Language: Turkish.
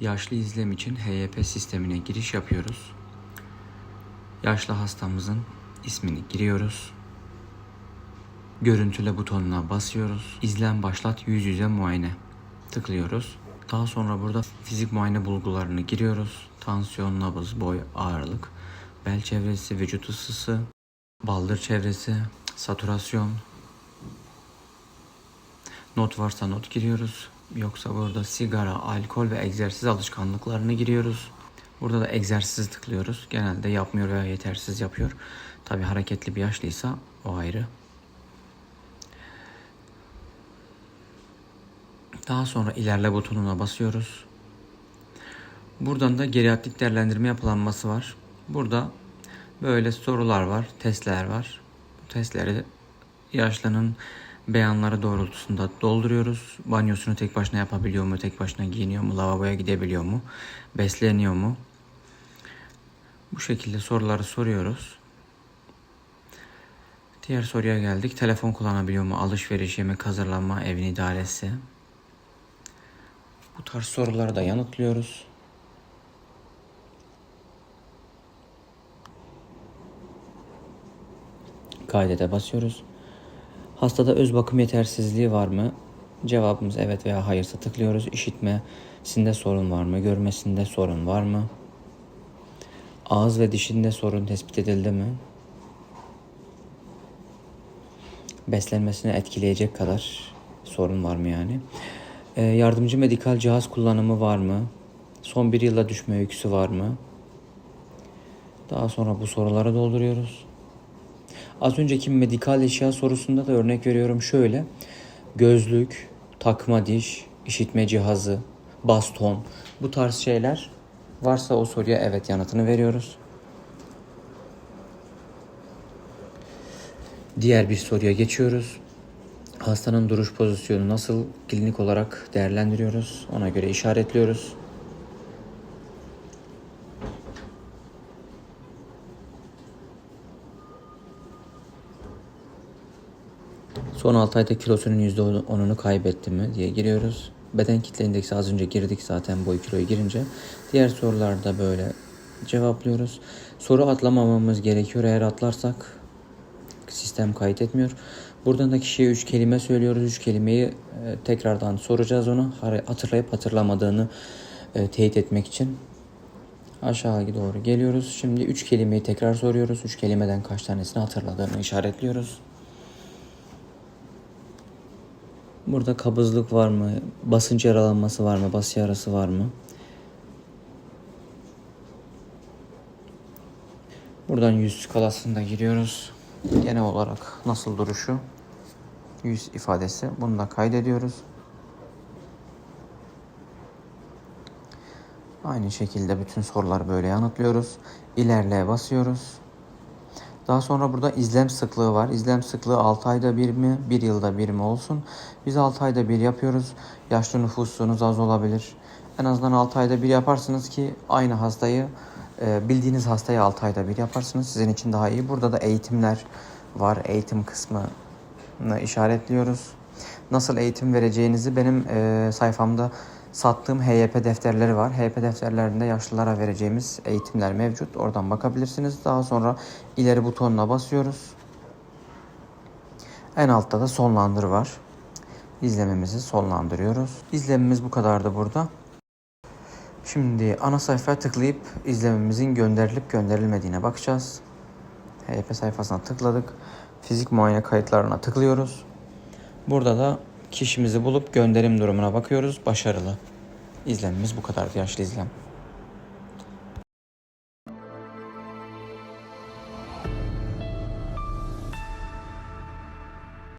Yaşlı izlem için HYP sistemine giriş yapıyoruz. Yaşlı hastamızın ismini giriyoruz. Görüntüle butonuna basıyoruz. İzlem başlat yüz yüze muayene tıklıyoruz. Daha sonra burada fizik muayene bulgularını giriyoruz. Tansiyon, nabız, boy, ağırlık, bel çevresi, vücut ısısı, baldır çevresi, saturasyon, not varsa not giriyoruz. Yoksa burada sigara, alkol ve egzersiz alışkanlıklarını giriyoruz. Burada da egzersiz tıklıyoruz. Genelde yapmıyor veya yetersiz yapıyor. Tabi hareketli bir yaşlıysa o ayrı. Daha sonra ilerle butonuna basıyoruz. Buradan da geriatrik değerlendirme yapılanması var. Burada böyle sorular var, testler var. Bu testleri yaşlının beyanları doğrultusunda dolduruyoruz. Banyosunu tek başına yapabiliyor mu, tek başına giyiniyor mu, lavaboya gidebiliyor mu, besleniyor mu? Bu şekilde soruları soruyoruz. Diğer soruya geldik. Telefon kullanabiliyor mu? Alışveriş, yemek hazırlanma, evin idaresi. Bu tarz soruları da yanıtlıyoruz. Kaydete basıyoruz. Hastada öz bakım yetersizliği var mı? Cevabımız evet veya hayırsa tıklıyoruz. İşitmesinde sorun var mı? Görmesinde sorun var mı? Ağız ve dişinde sorun tespit edildi mi? Beslenmesini etkileyecek kadar sorun var mı yani? Ee, yardımcı medikal cihaz kullanımı var mı? Son bir yılda düşme öyküsü var mı? Daha sonra bu soruları dolduruyoruz. Az önceki medikal eşya sorusunda da örnek veriyorum şöyle. Gözlük, takma diş, işitme cihazı, baston bu tarz şeyler varsa o soruya evet yanıtını veriyoruz. Diğer bir soruya geçiyoruz. Hastanın duruş pozisyonu nasıl klinik olarak değerlendiriyoruz? Ona göre işaretliyoruz. Son 6 ayda kilosunun %10'unu kaybetti mi diye giriyoruz. Beden kitle indeksi az önce girdik zaten boy kiloyu girince. Diğer sorularda böyle cevaplıyoruz. Soru atlamamamız gerekiyor. Eğer atlarsak sistem kaydetmiyor. Buradan da kişiye 3 kelime söylüyoruz. 3 kelimeyi e, tekrardan soracağız onu. Hatırlayıp hatırlamadığını e, teyit etmek için. Aşağı doğru geliyoruz. Şimdi 3 kelimeyi tekrar soruyoruz. 3 kelimeden kaç tanesini hatırladığını işaretliyoruz. Burada kabızlık var mı? Basınç yaralanması var mı? Bas yarası var mı? Buradan yüz skalasında giriyoruz. Genel olarak nasıl duruşu? Yüz ifadesi. Bunu da kaydediyoruz. Aynı şekilde bütün soruları böyle yanıtlıyoruz. İlerleye basıyoruz. Daha sonra burada izlem sıklığı var. İzlem sıklığı 6 ayda bir mi, 1 yılda bir mi olsun. Biz 6 ayda bir yapıyoruz. Yaşlı nüfusunuz az olabilir. En azından 6 ayda bir yaparsınız ki aynı hastayı e, bildiğiniz hastayı 6 ayda bir yaparsınız. Sizin için daha iyi. Burada da eğitimler var. Eğitim kısmını işaretliyoruz. Nasıl eğitim vereceğinizi benim e, sayfamda sattığım HYP defterleri var. HYP defterlerinde yaşlılara vereceğimiz eğitimler mevcut. Oradan bakabilirsiniz. Daha sonra ileri butonuna basıyoruz. En altta da sonlandır var. İzlememizi sonlandırıyoruz. İzlememiz bu kadardı burada. Şimdi ana sayfaya tıklayıp izlememizin gönderilip gönderilmediğine bakacağız. HYP sayfasına tıkladık. Fizik muayene kayıtlarına tıklıyoruz. Burada da kişimizi bulup gönderim durumuna bakıyoruz. Başarılı. İzlemimiz bu kadardı yaşlı izlem.